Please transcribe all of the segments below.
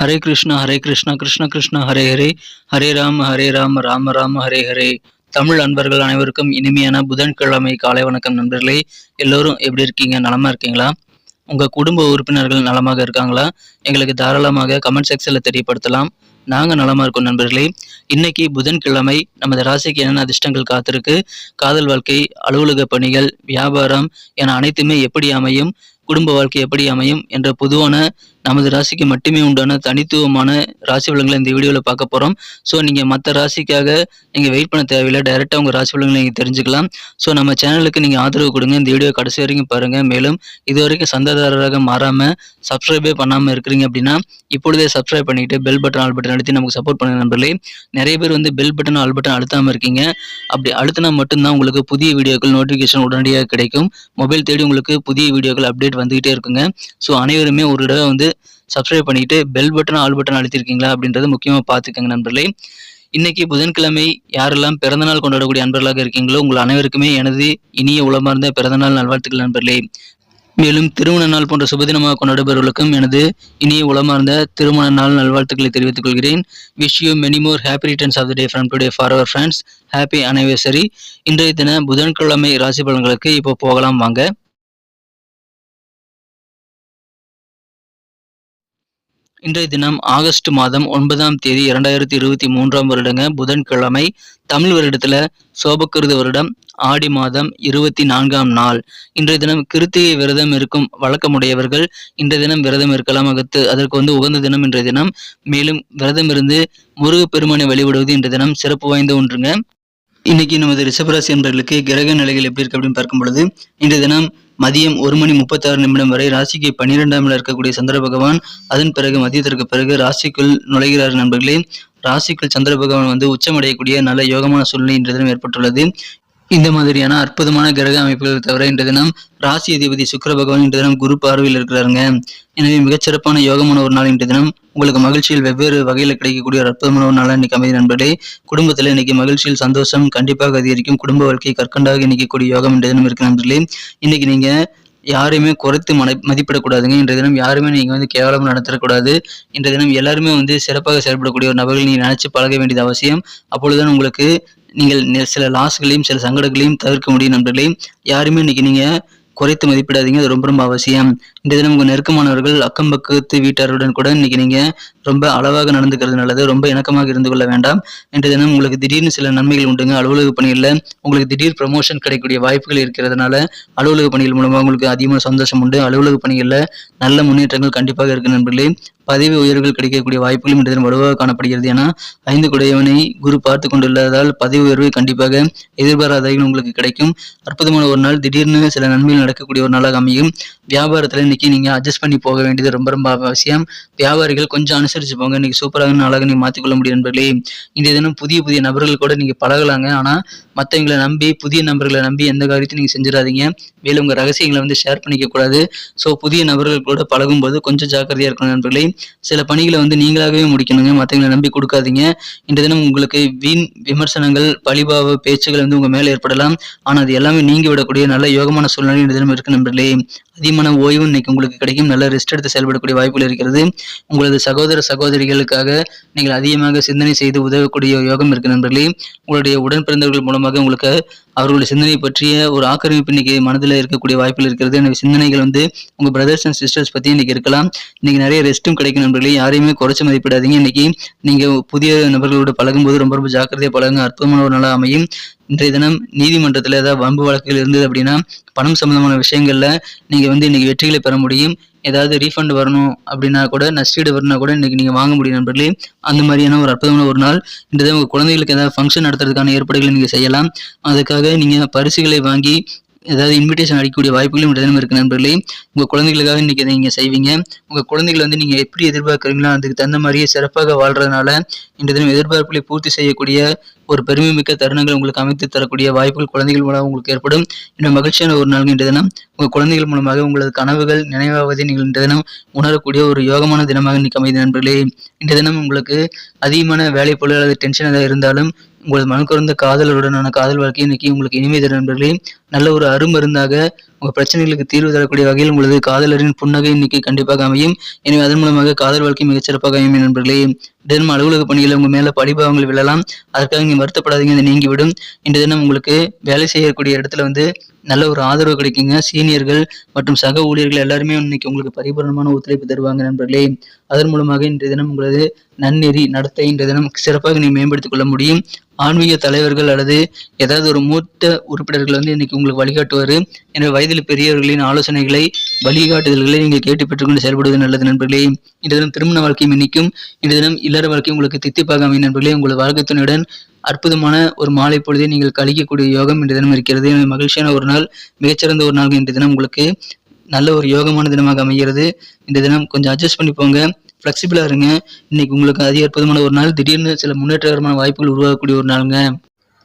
ஹரே கிருஷ்ணா ஹரே கிருஷ்ணா கிருஷ்ண கிருஷ்ணா ஹரே ஹரே. ஹரே ராம ஹரே ராம ராம ராம ஹரே ஹரே. தமிழ் அன்பர்கள் அனைவருக்கும் இனிமையான புதன்கிழமை காலை வணக்கம் நண்பர்களே. எல்லோரும் எப்படி இருக்கீங்க? நலமா இருக்கீங்களா? உங்க குடும்ப உறுப்பினர்கள் நலமாக இருக்காங்களா? எங்களுக்கு தாராளமாக கமெண்ட் செக்ஷன்ல தெரியப்படுத்தலாம். நாங்க நலமா இருக்கோம் நண்பர்களே. இன்னைக்கு புதன்கிழமை நமது ராசிக்கு என்னென்ன அதிர்ஷ்டங்கள் காத்திருக்கு? காதல் வாழ்க்கை அலுவலக பணிகள் வியாபாரம் என அனைத்துமே எப்படி அமையும்? குடும்ப வாழ்க்கை எப்படி அமையும்? என்ற பொதுவான நமது ராசிக்கு மட்டுமே உண்டான தனித்துவமான ராசி பலன்களை இந்த வீடியோவில் பார்க்க போகிறோம் ஸோ நீங்கள் மற்ற ராசிக்காக நீங்கள் வெயிட் பண்ண தேவையில்லை. டைரெக்டாக உங்கள் ராசி பலன்களை நீங்கள் தெரிஞ்சுக்கலாம். ஸோ நம்ம சேனலுக்கு நீங்கள் ஆதரவு கொடுங்க. இந்த வீடியோ கடைசி வரைக்கும் பாருங்கள் மேலும் இது வரைக்கும் சந்தாதாரராக மாறாமல் சப்ஸ்கிரைபே பண்ணாமல் இருக்கிறீங்க அப்படின்னா இப்பொழுதே சப்ஸ்கிரைப் பண்ணிட்டு பெல் பட்டன் ஆல் பட்டன் அழுத்தி நமக்கு சப்போர்ட் பண்ணுங்க நண்பர்களே. நிறைய பேர் வந்து பெல் பட்டன் ஆல் பட்டன் அழுத்தாமல் இருக்கீங்க. அப்படி அழுத்தினா மட்டும்தான் உங்களுக்கு புதிய வீடியோக்கள் நோட்டிஃபிகேஷன் உடனடியாக கிடைக்கும். மொபைல் தேடி உங்களுக்கு புதிய வீடியோக்கள் அப்டேட் வந்துகிட்டே இருக்குங்க. ஸோ அனைவருமே ஒரு தடவை வந்து சப்ஸ்கிரைப் பண்ணிட்டு பெல் பட்டன் ஆல் பட்டன் அழுத்திருக்கீங்களா அப்படின்றது முக்கியமாக பார்த்துக்கோங்க நண்பர்களே. இன்னைக்கு புதன்கிழமை யாரெல்லாம் பிறந்தநாள் கொண்டாடக்கூடிய அன்பர்களாக இருக்கீங்களோ உங்கள் அனைவருக்குமே எனது இனிய உளமார்ந்த பிறந்தநாள் நல்வாழ்த்துக்கள் நண்பர்களே. மேலும் திருமண நாள் போன்ற சுபதினமாக கொண்டாடுபவர்களுக்கும் எனது இனிய உளமார்ந்த திருமண நாள் நல்வாழ்த்துக்களை தெரிவித்துக் கொள்கிறேன். Wish you many more happy returns of the day from today for our friends happy anniversary இன்றைய தின புதன்கிழமை ராசி பலன்களுக்கு இப்போ போகலாம் வாங்க. இன்றைய தினம் ஆகஸ்ட் மாதம் ஒன்பதாம் தேதி இரண்டாயிரத்தி இருபத்தி மூன்றாம் வருடங்க புதன்கிழமை தமிழ் வருடத்துல சோபக்கிருத வருடம் ஆடி மாதம் இருபத்தி நான்காம் நாள். இன்றைய தினம் கிருத்திகை விரதம் இருக்கும் வழக்கமுடையவர்கள் இன்றைய தினம் விரதம் இருக்கலாம் அகத்து. அதற்கு வந்து உகந்த தினம் இன்றைய தினம். மேலும் விரதம் இருந்து முருகப்பெருமானை வழிபடுவது இன்றைய தினம் சிறப்பு வாய்ந்த ஒன்றுங்க. இன்னைக்கு நமது ரிஷபராசி என்பர்களுக்கு கிரக நிலைகள் எப்படி இருக்கு அப்படின்னு பார்க்கும் பொழுது இன்றைய தினம் மதியம் ஒரு மணி முப்பத்தாறு நிமிடம் வரை ராசிக்கு பன்னிரெண்டாம் இடம் இருக்கக்கூடிய சந்திர பகவான் அதன் பிறகு மதியத்திற்கு பிறகு ராசிக்குள் நுழைகிறார் நண்பர்களே. ராசிக்குள் சந்திர பகவான் வந்து உச்சமடையக்கூடிய நல்ல யோகமான சூழ்நிலை இன்றைய தினம் ஏற்பட்டுள்ளது. இந்த மாதிரியான அற்புதமான கிரக அமைப்புகள் தவிர இன்றைய தினம் ராசி அதிபதி சுக்கர பகவான் இன்றைய தினம் குரு பார்வையில் இருக்கிறாருங்க. எனவே மிகச்சிறப்பான யோகமான ஒரு நாள் இன்றைய தினம். உங்களுக்கு மகிழ்ச்சியில் வெவ்வேறு வகையில் கிடைக்கக்கூடிய ஒரு அற்புதமான ஒரு நாளாக இன்னைக்கு அமைதி நண்பர்களே. குடும்பத்தில் இன்னைக்கு மகிழ்ச்சியில் சந்தோஷம் கண்டிப்பாக அதிகரிக்கும். குடும்ப வாழ்க்கை கற்கண்டாக இணைக்கக்கூடிய யோகம் இன்றைய தினம் இருக்கு நண்பர்களே. இன்னைக்கு நீங்க யாரையுமே குறைத்து மன மதிப்பிடக்கூடாதுங்க. இன்றைய தினம் யாருமே நீங்கள் வந்து கேவலம் நடத்தக்கூடாது. இன்றைய தினம் எல்லாருமே வந்து சிறப்பாக செயல்படக்கூடிய ஒரு நபர்கள் நீங்கள் நினச்சி பழக வேண்டியது அவசியம். அப்பொழுதுதான் உங்களுக்கு நீங்கள் சில லாஸ்களையும் சில சங்கடங்களையும் தவிர்க்க முடியும் நண்பர்களே. யாருமே இன்னைக்கு நீங்கள் குறைத்து மதிப்பிடாதீங்க. அது ரொம்ப ரொம்ப அவசியம். இந்த தினம் உங்கள் நெருக்கமானவர்கள் அக்கம் பக்கத்து வீட்டாருடன் கூட இன்னைக்கு நீங்கள் ரொம்ப அளவாக நடந்துக்கிறது நல்லது. ரொம்ப இணக்கமாக இருந்து கொள்ள வேண்டாம். இன்றைய தினம் உங்களுக்கு திடீர்னு சில நன்மைகள் உண்டுங்க. அலுவலக பணியில் உங்களுக்கு திடீர் ப்ரமோஷன் கிடைக்கக்கூடிய வாய்ப்புகள் இருக்கிறதுனால அலுவலக பணிகள் மூலமாக உங்களுக்கு அதிகமாக சந்தோஷம் உண்டு. அலுவலக பணிகளில் நல்ல முன்னேற்றங்கள் கண்டிப்பாக இருக்கு நண்பர்களே. பதவி உயர்வுகள் கிடைக்கக்கூடிய வாய்ப்புகளும் இன்றைய தினம் வலுவாக காணப்படுகிறது. ஏன்னா ஐந்து குடையவனை குரு பார்த்து கொண்டுள்ளதால் பதவி உயர்வு கண்டிப்பாக எதிர்பாராதவைகள் உங்களுக்கு கிடைக்கும். அற்புதமான ஒரு நாள். திடீர்னு சில நன்மைகள் நடக்கக்கூடிய ஒரு நாளாக அமையும். வியாபாரத்தில் இன்னைக்கு நீங்கள் அட்ஜஸ்ட் பண்ணி போக வேண்டியது ரொம்ப ரொம்ப அவசியம். வியாபாரிகள் கொஞ்சம் அனுசரித்து போங்க. இன்றைக்கி சூப்பராக நாளாக நீங்கள் மாற்றிக்கொள்ள முடியும் நண்பர்களே. இன்றைய தினம் புதிய புதிய நபர்கள் கூட நீங்கள் பழகலாங்க. ஆனால் மற்றவங்களை நம்பி புதிய நபர்களை நம்பி எந்த காரியத்தையும் நீங்கள் செஞ்சிடாதீங்க. மேலும் உங்கள் ரகசியங்களை வந்து ஷேர் பண்ணிக்க கூடாது. ஸோ புதிய நபர்கள் கூட பழகும்போது கொஞ்சம் ஜாக்கிரதையாக இருக்கணும் நண்பர்களே. சில பணிகளை வந்து நீங்களாகவே முடிக்கணுங்க. மற்றவங்களை நம்பி கொடுக்காதீங்க. இன்றைய தினம் உங்களுக்கு வீண் விமர்சனங்கள் பழிபாவ பேச்சுகள் வந்து உங்கள் மேலே ஏற்படலாம். ஆனால் அது எல்லாமே நீங்கி விடக்கூடிய நல்ல யோகமான சூழ்நிலை இன்றைய தினம் இருக்கு நண்பர்களே. அதிகமான ஓய்வு இன்னைக்கு உங்களுக்கு கிடைக்கும். நல்ல ரெஸ்ட் எடுத்து செயல்படக்கூடிய வாய்ப்புகள் இருக்கிறது. உங்களது சகோதர சகோதரிகளுக்காக நீங்கள் அதிகமாக சிந்தனை செய்து உதவக்கூடிய யோகம் இருக்கு நண்பர்களே. உங்களுடைய உடன் பிறந்தவர்கள் மூலமாக உங்களுக்கு அவர்களுடைய சிந்தனை பற்றிய ஒரு ஆக்கிரமிப்பு இன்னைக்கு மனதில் இருக்கக்கூடிய வாய்ப்பில் இருக்கிறது. எனவே சிந்தனைகள் வந்து உங்கள் பிரதர்ஸ் அண்ட் சிஸ்டர்ஸ் பற்றி இன்னைக்கு இருக்கலாம். இன்னைக்கு நிறைய ரெஸ்ட்டும் கிடைக்கும் நண்பர்களே. யாரையுமே குறைச்சி மதிப்பிடாதீங்க. இன்னைக்கு நீங்கள் புதிய நபர்களோடு பழகும்போது ரொம்ப ரொம்ப ஜாக்கிரதையாக பழகுங்க. அற்புதமான ஒரு நாளாக அமையும். இன்றைய தினம் நீதிமன்றத்தில் ஏதாவது வம்பு வழக்குகள் இருந்தது அப்படின்னா பணம் சம்பந்தமான விஷயங்களில் நீங்கள் வந்து இன்னைக்கு வெற்றிகளை பெற முடியும். ஏதாவது ரீஃபண்ட் வரணும் அப்படின்னா கூட நஷ்டீடு வரணும் கூட இன்னைக்கு நீங்கள் வாங்க முடியும் நண்பர்களே. அந்த மாதிரியான ஒரு அற்புதமான ஒரு நாள். இன்றைய உங்கள் குழந்தைகளுக்கு ஏதாவது ஃபங்க்ஷன் நடத்துறதுக்கான ஏற்பாடுகளை நீங்கள் செய்யலாம். அதுக்காக நீங்கள் பரிசுகளை வாங்கி ஏதாவது இன்விடேஷன் அடிக்கக்கூடிய வாய்ப்புகளும் இன்றைய தினம் இருக்குது நண்பர்களே. உங்கள் குழந்தைகளுக்காக இன்னைக்கு நீங்கள் செய்வீங்க. உங்கள் குழந்தைகள் வந்து நீங்கள் எப்படி எதிர்பார்க்குறீங்களோ அதுக்கு தகுந்த மாதிரியே சிறப்பாக வாழ்கிறதுனால இன்றைய தினம் எதிர்பார்ப்புகளை பூர்த்தி செய்யக்கூடிய ஒரு பெருமை மிக்க தருணங்கள் உங்களுக்கு அமைத்து தரக்கூடிய வாய்ப்புகள் குழந்தைகள் மூலம் உங்களுக்கு ஏற்படும். இன்னும் மகிழ்ச்சியான ஒரு நாள் இன்றைய தினம். உங்கள் குழந்தைகள் மூலமாக உங்களது கனவுகள் நினைவாவதை நீங்கள் இன்றைய தினம் உணரக்கூடிய ஒரு யோகமான தினமாக இன்னைக்கு அமைதி நண்பர்களே. இன்றைய தினம் உங்களுக்கு அதிகமான வேலை பொருள் அல்லது டென்ஷன் ஏதாவது இருந்தாலும் உங்களது மனக்குறந்த காதலுடனான காதல் வாழ்க்கை இன்னைக்கு உங்களுக்கு இனிமை தரும் நண்பர்களே. நல்ல ஒரு அருமருந்தாக உங்கள் பிரச்சனைகளுக்கு தீர்வு தரக்கூடிய வகையில் உங்களது காதலரின் புன்னகை இன்னைக்கு கண்டிப்பாக அமையும். எனவே அதன் மூலமாக காதல் வாழ்க்கை மிகச்சிறப்பாக அமையும் நண்பர்களே. தினம் அலுவலக பணியில் உங்கள் மேலே படிபாவங்கள் விழலாம். அதற்காக நீங்கள் வருத்தப்படாதீங்க அது நீங்கிவிடும். இன்று தினம் உங்களுக்கு வேலை செய்யக்கூடிய இடத்துல வந்து நல்ல ஒரு ஆதரவு கிடைக்குங்க. சீனியர்கள் மற்றும் சக ஊழியர்கள் எல்லாருமே இன்னைக்கு உங்களுக்கு பரிபூரணமான ஒத்துழைப்பு தருவாங்க நண்பர்களே. அதன் மூலமாக இன்றைய தினம் உங்களது நன்னெறி நடத்தை இன்றைய தினம் சிறப்பாக நீ மேம்படுத்திக் கொள்ள முடியும். ஆன்மீக தலைவர்கள் அல்லது ஏதாவது ஒரு மூத்த உறுப்பினர்கள் வந்து இன்னைக்கு உங்களுக்கு வழிகாட்டுவார். எனவே வயதில் பெரியவர்களின் ஆலோசனைகளை வழிகாட்டுதல்களை நீங்கள் கேட்டு பெற்றுக்கொண்டு செயல்படுவது நல்லது நண்பர்களே. இந்த தினம் திருமண வாழ்க்கையும் இன்னைக்கும் இந்த தினம் இல்லற வாழ்க்கை உங்களுக்கு தித்திப்பாக அமையும் நண்பர்களே. உங்கள் வாழ்க்கை துணையுடன் அற்புதமான ஒரு மாலை பொழுதை நீங்கள் கழிக்கக்கூடிய யோகம் இன்று தினம் இருக்கிறது. எனவே மகிழ்ச்சியான ஒரு நாள் மிகச்சிறந்த ஒரு நாள் இன்று தினம் உங்களுக்கு நல்ல ஒரு யோகமான தினமாக அமைகிறது. இந்த தினம் கொஞ்சம் அட்ஜஸ்ட் பண்ணி போங்க. ஃப்ளெக்சிபிளாக இருங்க. இன்னைக்கு உங்களுக்கு அதிக அற்புதமான ஒரு நாள். திடீர்னு சில முன்னேற்றகரமான வாய்ப்புகள் உருவாகக்கூடிய ஒரு நாளுங்க.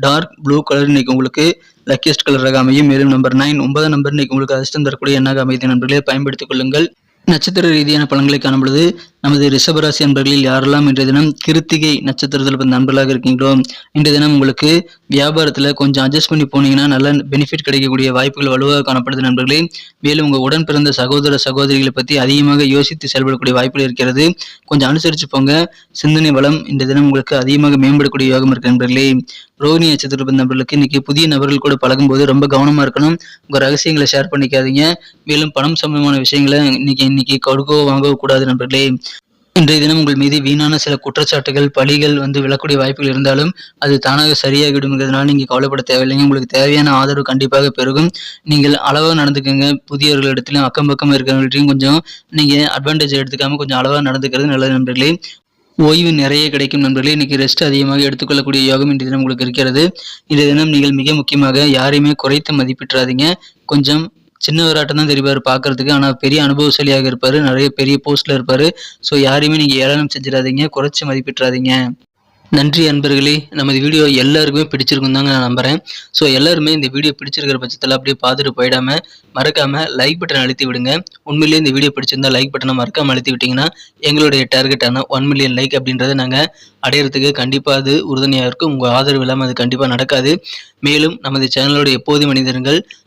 டார்க் ப்ளூ கலர் இன்னைக்கு உங்களுக்கு லக்கியஸ்ட் கலராக அமையும். மேலும் நம்பர் நைன் ஒன்பதாம் நம்பர் இன்னைக்கு உங்களுக்கு அதிர்ஷ்டம் தரக்கூடிய எண்ணாக அமைதி நண்பர்களே. பயன்படுத்திக் கொள்ளுங்கள். நட்சத்திர ரீதியான பலன்களை காணும்பொழுது நமது ரிஷபராசி நண்பர்களில் யாரெல்லாம் இன்றைய தினம் கிருத்திகை நட்சத்திரத்தில் பிறந்த நண்பர்களாக இருக்கீங்களோ இன்றைய தினம் உங்களுக்கு வியாபாரத்தில் கொஞ்சம் அட்ஜஸ்ட் பண்ணி போனீங்கன்னா நல்ல பெனிஃபிட் கிடைக்கக்கூடிய வாய்ப்புகள் வலுவாக காணப்படுது நண்பர்களே. மேலும் உங்கள் உடன் பிறந்த சகோதர சகோதரிகளை பற்றி அதிகமாக யோசித்து செயல்படக்கூடிய வாய்ப்புகள் இருக்கிறது. கொஞ்சம் அனுசரித்து போங்க. சிந்தனை வளம் இந்த தினம் உங்களுக்கு அதிகமாக மேம்படக்கூடிய யோகம் இருக்கு நண்பர்களே. ரோஹிணி நட்சத்திர நபர்களுக்கு இன்னைக்கு புதிய நபர்கள் கூட பழகும்போது ரொம்ப கவனமாக இருக்கணும். உங்கள் ரகசியங்களை ஷேர் பண்ணிக்காதீங்க. மேலும் பணம் சம்பந்தமான விஷயங்களை இன்னைக்கு இன்னைக்கு கொடுக்கவோ வாங்கவோ கூடாது நண்பர்களே. இன்றைய தினம் உங்கள் மீது வீணான சில குற்றச்சாட்டுகள் பழிகள் வந்து விழக்கூடிய வாய்ப்புகள் இருந்தாலும் அது தானாக சரியாகிவிடுங்கிறதுனால நீங்கள் கவலைப்பட தேவையில்லைங்க. உங்களுக்கு தேவையான ஆதரவு கண்டிப்பாக பெருகும். நீங்கள் அளவாக நடந்துக்கங்க. புதியவர்களிடத்திலும் அக்கம் பக்கம் இருக்கிறவங்கள்ட்டையும் கொஞ்சம் நீங்கள் அட்வான்டேஜ் எடுத்துக்காம கொஞ்சம் அளவாக நடந்துக்கிறது நல்லது நண்பர்களே. ஓய்வு நிறைய கிடைக்கும் நண்பர்களே. இன்னைக்கு ரெஸ்ட் அதிகமாக எடுத்துக்கொள்ளக்கூடிய யோகம் இன்றைய தினம் உங்களுக்கு இருக்கிறது. இன்றைய தினம் நீங்கள் மிக முக்கியமாக யாரையுமே குறைத்து மதிப்பிட்டுறாதீங்க கொஞ்சம் சின்னவராட்டம் தான் தெரிவார் பார்க்கறதுக்கு. ஆனால் பெரிய அனுபவசாலியாக இருப்பார். நிறைய பெரிய போஸ்ட்டில் இருப்பார். ஸோ யாரையுமே நீங்கள் ஏளனம் செஞ்சிடாதீங்க. குறைச்சி மதிப்பிட்டுறாதீங்க. நன்றி அன்பர்களே. நமது வீடியோ எல்லாருக்குமே பிடிச்சிருக்கும் தாங்க நான் நம்புறேன். ஸோ எல்லாருமே இந்த வீடியோ பிடிச்சிருக்கிற பட்சத்தில் அப்படியே பார்த்துட்டு போயிடாமல் மறக்காம லைக் பட்டன் அழுத்தி விடுங்க. உண்மையிலேயே இந்த வீடியோ பிடிச்சிருந்தா லைக் பட்டனை மறக்காமல் அழுத்தி விட்டிங்கன்னா எங்களுடைய டார்கெட்டான ஒன் மில்லியன் லைக் அப்படின்றத நாங்கள் அடையிறதுக்கு கண்டிப்பாக அது உறுதுணையாக இருக்கும். உங்கள் ஆதரவு இல்லாமல் அது கண்டிப்பாக நடக்காது. மேலும் நமது சேனலோட எப்போதும் மனிதர்கள்